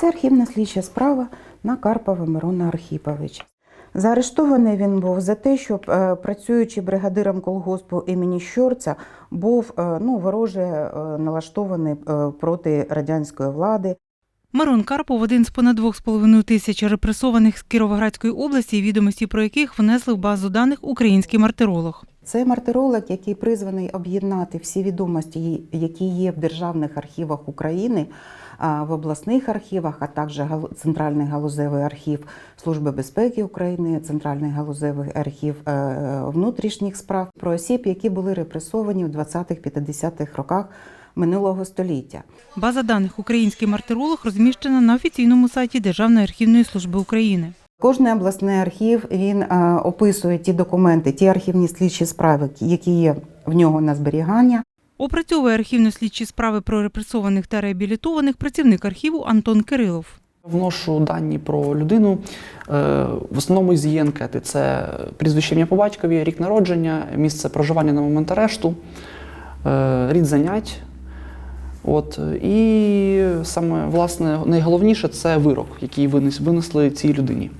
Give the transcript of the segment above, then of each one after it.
Це архівна слідча справа на Карпова Мирона Архіповича. Заарештований він був за те, що е, працюючи бригадиром колгоспу імені Щорця, був е, ну, вороже е, налаштований проти радянської влади. Мирон Карпов один з понад двох з половиною тисяч репресованих з Кіровоградської області, відомості про яких внесли в базу даних український мартиролог. Це мартиролог, який призваний об'єднати всі відомості, які є в державних архівах України, в обласних архівах, а також Центральний галузевий архів Служби безпеки України, Центральний галузевий архів е, внутрішніх справ про осіб, які були репресовані в 20-50-х роках минулого століття. База даних Український мартиролог розміщена на офіційному сайті Державної архівної служби України. Кожний обласний архів він е, описує ті документи, ті архівні слідчі справи, які є в нього на зберігання. Опрацьовує архівно-слідчі справи про репресованих та реабілітованих працівник архіву Антон Кирилов. Вношу дані про людину. е, В основному з її анкети це прізвище ім'я по батькові, рік народження, місце проживання на момент арешту, е, рід занять. От, і саме власне найголовніше це вирок, який винес- винесли цій людині.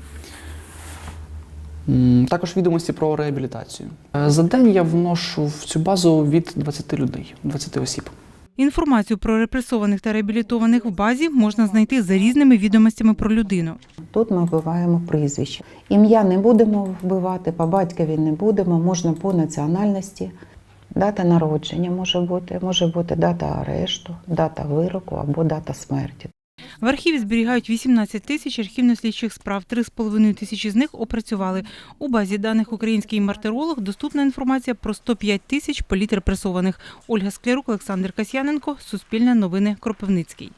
Також відомості про реабілітацію. Е, За день я вношу в цю базу від 20 людей, 20 осіб. Інформацію про репресованих та реабілітованих в базі можна знайти за різними відомостями про людину. Тут ми вбиваємо прізвище. Ім'я не будемо вбивати, по батькові не будемо, можна по національності. Дата народження може бути, може бути дата арешту, дата вироку або дата смерті. В архіві зберігають 18 тисяч архівно-слідчих справ. 3,5 тисячі з них опрацювали. У базі даних «Український мартиролог» доступна інформація про 105 тисяч політрепресованих. Ольга Склярук, Олександр Касьяненко, Суспільне новини, Кропивницький.